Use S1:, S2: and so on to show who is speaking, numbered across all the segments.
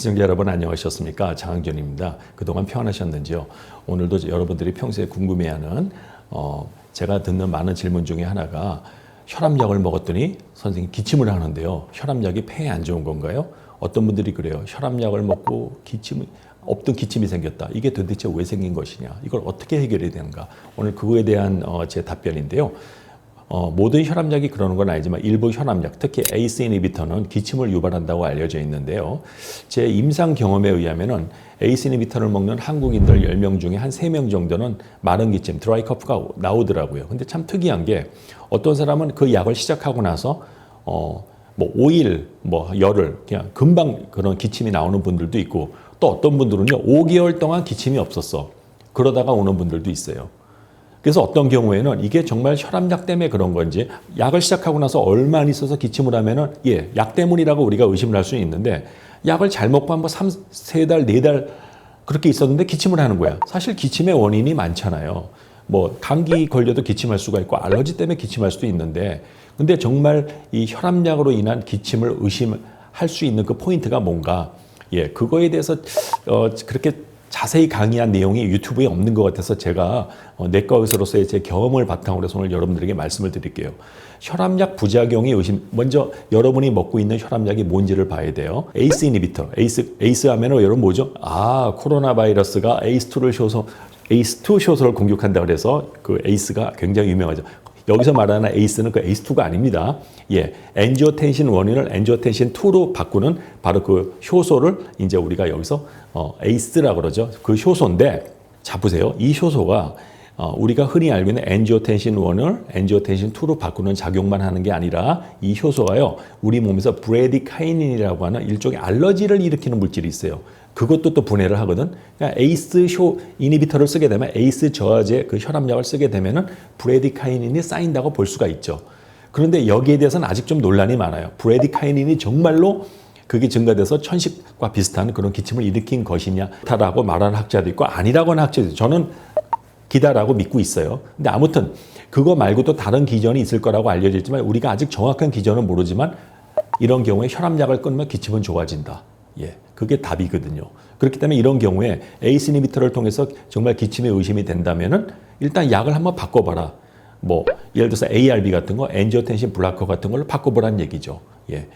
S1: 시청자 여러분 안녕하셨습니까? 장항준입니다. 그동안 평안하셨는지요? 오늘도 여러분들이 평소에 궁금해하는 어, 제가 듣는 많은 질문 중에 하나가 혈압약을 먹었더니 선생님 기침을 하는데요. 혈압약이 폐에 안 좋은 건가요? 어떤 분들이 그래요. 혈압약을 먹고 기침이 없던 기침이 생겼다. 이게 도대체 왜 생긴 것이냐? 이걸 어떻게 해결해야 되는가? 오늘 그거에 대한 어, 제 답변인데요. 어, 모든 혈압약이 그러는 건 아니지만 일부 혈압약, 특히 ACE 이니비터는 기침을 유발한다고 알려져 있는데요. 제 임상 경험에 의하면은 ACE 이니비터를 먹는 한국인들 10명 중에 한 3명 정도는 마른 기침, 드라이 커프가 나오더라고요. 근데 참 특이한 게 어떤 사람은 그 약을 시작하고 나서 어, 뭐 5일, 뭐 열흘, 그냥 금방 그런 기침이 나오는 분들도 있고 또 어떤 분들은요, 5개월 동안 기침이 없었어. 그러다가 오는 분들도 있어요. 그래서 어떤 경우에는 이게 정말 혈압약 때문에 그런 건지 약을 시작하고 나서 얼마 안 있어서 기침을 하면은 예, 약 때문이라고 우리가 의심을 할 수는 있는데 약을 잘 먹고 한번 3, 3달, 4달 그렇게 있었는데 기침을 하는 거야. 사실 기침의 원인이 많잖아요. 뭐 감기 걸려도 기침할 수가 있고 알러지 때문에 기침할 수도 있는데 근데 정말 이 혈압약으로 인한 기침을 의심할 수 있는 그 포인트가 뭔가 예, 그거에 대해서 어 그렇게 자세히 강의한 내용이 유튜브에 없는 것 같아서 제가 어, 내과 의사로서의 제 경험을 바탕으로 해서 오늘 여러분들에게 말씀을 드릴게요. 혈압약 부작용이 의심, 먼저 여러분이 먹고 있는 혈압약이 뭔지를 봐야 돼요. 에이스 이니비터, 에이스, 에이스 하면 여러분 뭐죠? 아, 코로나 바이러스가 에이스2를 쇼소, 에이스2 쇼소를 공격한다 그래서 그 에이스가 굉장히 유명하죠. 여기서 말하는 에이스는 그 에이스2가 아닙니다. 예, 엔지오텐신 1을 엔지오텐신 2로 바꾸는 바로 그 효소를 이제 우리가 여기서 어, 에이스라고 그러죠. 그 효소인데 자 보세요. 이 효소가 어, 우리가 흔히 알고 있는 엔지오텐신 1을 엔지오텐신 2로 바꾸는 작용만 하는 게 아니라 이 효소가요. 우리 몸에서 브레디카이닌이라고 하는 일종의 알러지를 일으키는 물질이 있어요. 그것도 또 분해를 하거든. 그러니까 에이스 쇼 이니비터를 쓰게 되면 에이스 저하제 그 혈압약을 쓰게 되면은 브레디카이닌이 쌓인다고 볼 수가 있죠. 그런데 여기에 대해서는 아직 좀 논란이 많아요. 브레디카이닌이 정말로 그게 증가돼서 천식과 비슷한 그런 기침을 일으킨 것이냐라고 말하는 학자도 있고 아니라고 하는 학자도 있고 저는 기다라고 믿고 있어요. 근데 아무튼 그거 말고도 다른 기전이 있을 거라고 알려져 있지만 우리가 아직 정확한 기전은 모르지만 이런 경우에 혈압약을 끊으면 기침은 좋아진다. 예, 그게 답이거든요. 그렇기 때문에 이런 경우에 에이스 이니비터를 통해서 정말 기침에 의심이 된다면은 일단 약을 한번 바꿔봐라. 뭐 예를 들어서 ARB 같은 거, 엔지오텐신 블라커 같은 걸로 바꿔보라는 얘기죠. 예.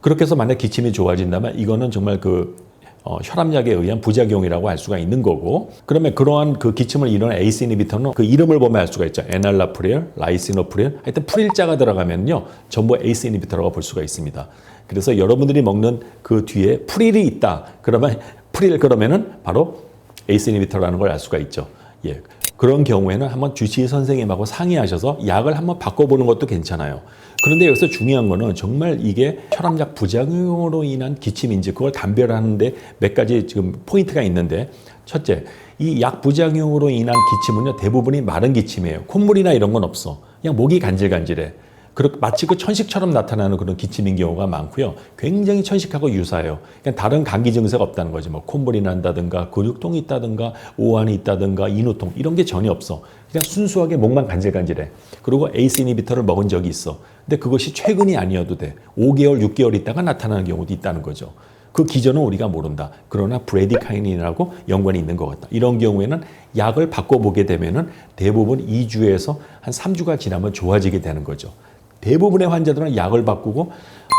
S1: 그렇게 해서 만약 기침이 좋아진다면 이거는 정말 그 어, 혈압약에 의한 부작용이라고 할 수가 있는 거고 그러면 그러한 그 기침을 이루는 에이스 이니비터는 그 이름을 보면 알 수가 있죠. 에날라프릴, 라이시노프릴 하여튼 프릴자가 들어가면요 전부 에이스 이니비터라고 볼 수가 있습니다. 그래서 여러분들이 먹는 그 뒤에 프릴이 있다. 그러면 프릴 그러면은 바로 에이스 이니비터라는 걸 알 수가 있죠. 예. 그런 경우에는 한번 주치의 선생님하고 상의하셔서 약을 한번 바꿔보는 것도 괜찮아요. 그런데 여기서 중요한 거는 정말 이게 혈압약 부작용으로 인한 기침인지 그걸 감별하는데 몇 가지 지금 포인트가 있는데 첫째, 이 약 부작용으로 인한 기침은요 대부분이 마른 기침이에요. 콧물이나 이런 건 없어. 그냥 목이 간질간질해. 그렇 마치 그 천식처럼 나타나는 그런 기침인 경우가 많고요. 굉장히 천식하고 유사해요. 그냥 다른 감기 증세가 없다는 거지. 뭐 콧물이 난다든가 근육통이 있다든가 오한이 있다든가 인후통 이런 게 전혀 없어. 그냥 순수하게 목만 간질간질해. 그리고 에이스 이니비터를 먹은 적이 있어. 근데 그것이 최근이 아니어도 돼. 5개월, 6개월 있다가 나타나는 경우도 있다는 거죠. 그 기전은 우리가 모른다. 그러나 브레디카이닌이라고 연관이 있는 것 같다. 이런 경우에는 약을 바꿔보게 되면은 대부분 2주에서 한 3주가 지나면 좋아지게 되는 거죠. 대부분의 환자들은 약을 바꾸고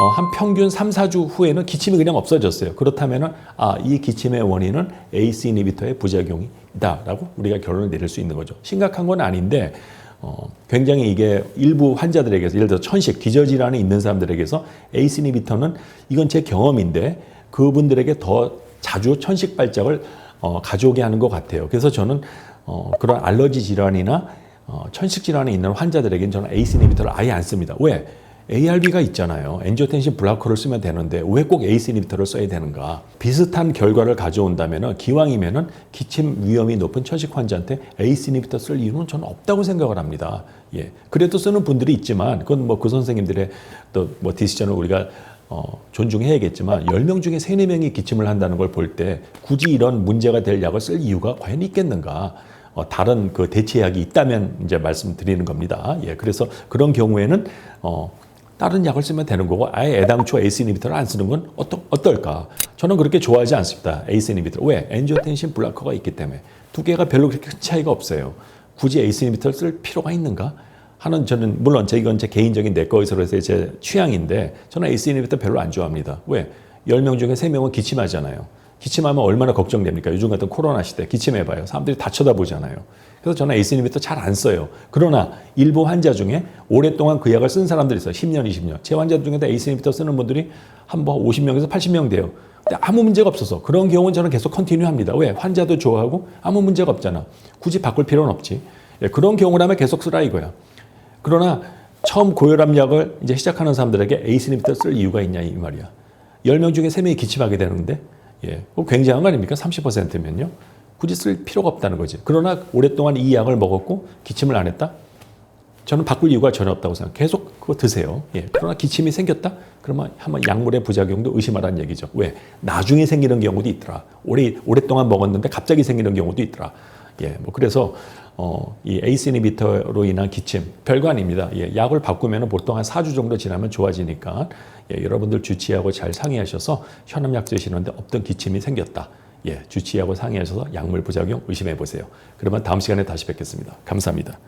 S1: 어, 한 평균 3, 4주 후에는 기침이 그냥 없어졌어요. 그렇다면은 아, 이 기침의 원인은 ACE 이니비터의 부작용이다라고 우리가 결론을 내릴 수 있는 거죠. 심각한 건 아닌데 어, 굉장히 이게 일부 환자들에게서 예를 들어 천식, 기저질환이 있는 사람들에게서 ACE 이니비터는 이건 제 경험인데 그분들에게 더 자주 천식 발작을 어, 가져오게 하는 것 같아요. 그래서 저는 어, 그런 알러지 질환이나 어, 천식 질환이 있는 환자들에게는 저는 에이스 이니비터를 아예 안 씁니다. 왜? ARB가 있잖아요. 엔지오텐신 블라커를 쓰면 되는데 왜꼭 에이스 이니비터를 써야 되는가? 비슷한 결과를 가져온다면 기왕이면은 기침 위험이 높은 천식 환자한테 에이스 이니비터 쓸 이유는 저는 없다고 생각을 합니다. 예. 그래도 쓰는 분들이 있지만 그건 뭐 그 선생님들의 또 뭐 디시전을 우리가 어, 존중해야겠지만 10명 중에 3, 4명이 기침을 한다는 걸 볼 때 굳이 이런 문제가 될 약을 쓸 이유가 과연 있겠는가? 어, 다른 그 대체약이 있다면 이제 말씀드리는 겁니다. 예, 그래서 그런 경우에는 어, 다른 약을 쓰면 되는 거고 아예 애당초 에이스 이니비터를 안 쓰는 건 어떠, 어떨까? 저는 그렇게 좋아하지 않습니다. 에이스 이니비터. 왜? 엔지오텐신 블라커가 있기 때문에 두 개가 별로 그렇게 큰 차이가 없어요. 굳이 에이스 이니비터를 쓸 필요가 있는가? 하는 저는 물론 제 이건 제 개인적인 내거에서로서의 제 취향인데 저는 에이스 이니비터 별로 안 좋아합니다. 왜? 10명 중에 3명은 기침하잖아요. 기침하면 얼마나 걱정됩니까? 요즘 같은 코로나 시대 기침해봐요. 사람들이 다 쳐다보잖아요. 그래서 저는 에이스 이니비터 잘 안 써요. 그러나 일부 환자 중에 오랫동안 그 약을 쓴 사람들이 있어요. 10년, 20년. 제 환자 중에도 에이스 이니비터 쓰는 분들이 한 번 50명에서 80명 돼요. 근데 아무 문제가 없어서 그런 경우는 저는 계속 컨티뉴 합니다. 왜? 환자도 좋아하고 아무 문제가 없잖아. 굳이 바꿀 필요는 없지. 예, 그런 경우라면 계속 쓰라 이거야. 그러나 처음 고혈압 약을 이제 시작하는 사람들에게 에이스 이니비터 쓸 이유가 있냐 이 말이야. 10명 중에 3명이 기침하게 되는데 예, 굉장한 거 아닙니까? 30%면요. 굳이 쓸 필요가 없다는 거지. 그러나 오랫동안 이 약을 먹었고 기침을 안 했다? 저는 바꿀 이유가 전혀 없다고 생각해요. 계속 그거 드세요. 예. 그러나 기침이 생겼다? 그러면 한번 약물의 부작용도 의심하라는 얘기죠. 왜? 나중에 생기는 경우도 있더라. 오래, 오랫동안 먹었는데 갑자기 생기는 경우도 있더라. 예. 뭐 그래서 어, 이 에이스 이니비터로 인한 기침 별거 아닙니다. 예. 약을 바꾸면 보통 한 4주 정도 지나면 좋아지니까 예. 여러분들 주치의하고 잘 상의하셔서 현암약 드시는데 없던 기침이 생겼다. 예. 주치의하고 상의하셔서 약물 부작용 의심해 보세요. 그러면 다음 시간에 다시 뵙겠습니다. 감사합니다.